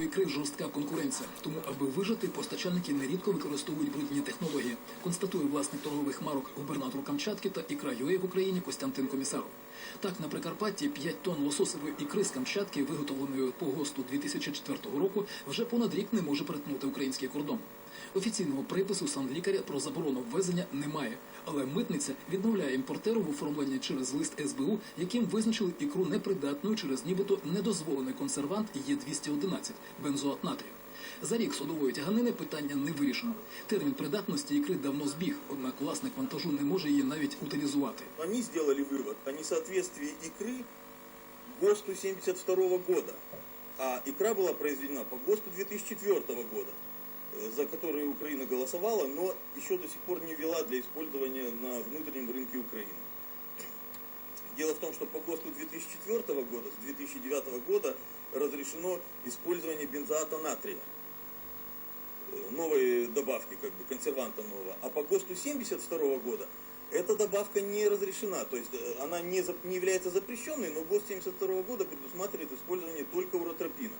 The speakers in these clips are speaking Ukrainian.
Ікри жорстка конкуренція, тому аби вижити, постачальники нерідко використовують брудні технології. Констатує власник торгових марок губернатор Камчатки та ікра ЮЕ в Україні Костянтин Комісаров. Так, на Прикарпатті 5 тонн лососової ікри з Камчатки, виготовленої по ГОСТу 2004 року, вже понад рік не може перетнути український кордон. Офіційного припису санлікаря про заборону ввезення немає, але митниця відмовляє імпортеру в оформленні через лист СБУ, яким визначили ікру непридатною через нібито недозволений консервант Є211 – бензоат натрію. За рік судової тяганини питання не вирішено. Термін придатності ікри давно збіг, однак власник вантажу не може її навіть утилізувати. Они сделали вывод о несоответствии икры ГОСТу 72 года. А икра была произведена по ГОСТу 2004 года, э, За который Украина голосовала, но еще до сих пор не ввела для использования на внутреннем рынке Украины. Дело в том, что по ГОСТу 2004 года, с 2009 года разрешено использование бензоата натрия э, новой добавки, как бы консерванта нового. А по ГОСТу 72 года эта добавка не разрешена, то есть э, она не, не является запрещенной, но ГОСТ 72 года предусматривает использование только уротропина.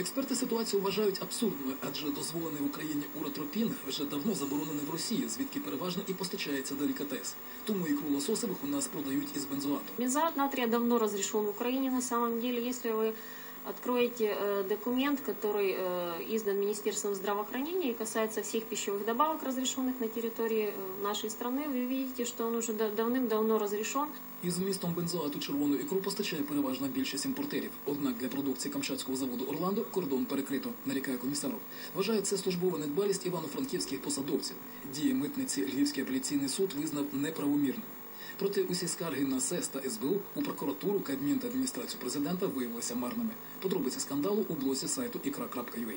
Експерти ситуацію вважають абсурдною, адже дозволений в Україні уротропін вже давно заборонений в Росії, звідки переважно і постачається делікатес. Тому ікру лососевих у нас продають із бензоату. Бензоат натрия давно разрешен в Украине. На самом деле, если вы откроете э, документ, который э, издан Министерством здравоохранения и касается всех пищевых добавок, разрешенных на территории э, нашей страны, вы видите, что он уже да- давным-давно разрешен. Із вмістом бензоату червону ікру постачає переважна більшість імпортерів. Однак для продукції камчатського заводу Орландо кордон перекрито, нарікає комісаров. Вважає це службова недбалість івано-франківських посадовців. Дії митниці Львівський апеляційний суд визнав неправомірним. Проте усі скарги на СЕС та СБУ у прокуратуру, Кабмін та адміністрацію президента виявилися марними. Подробиці скандалу у блозі сайту ikra.ua.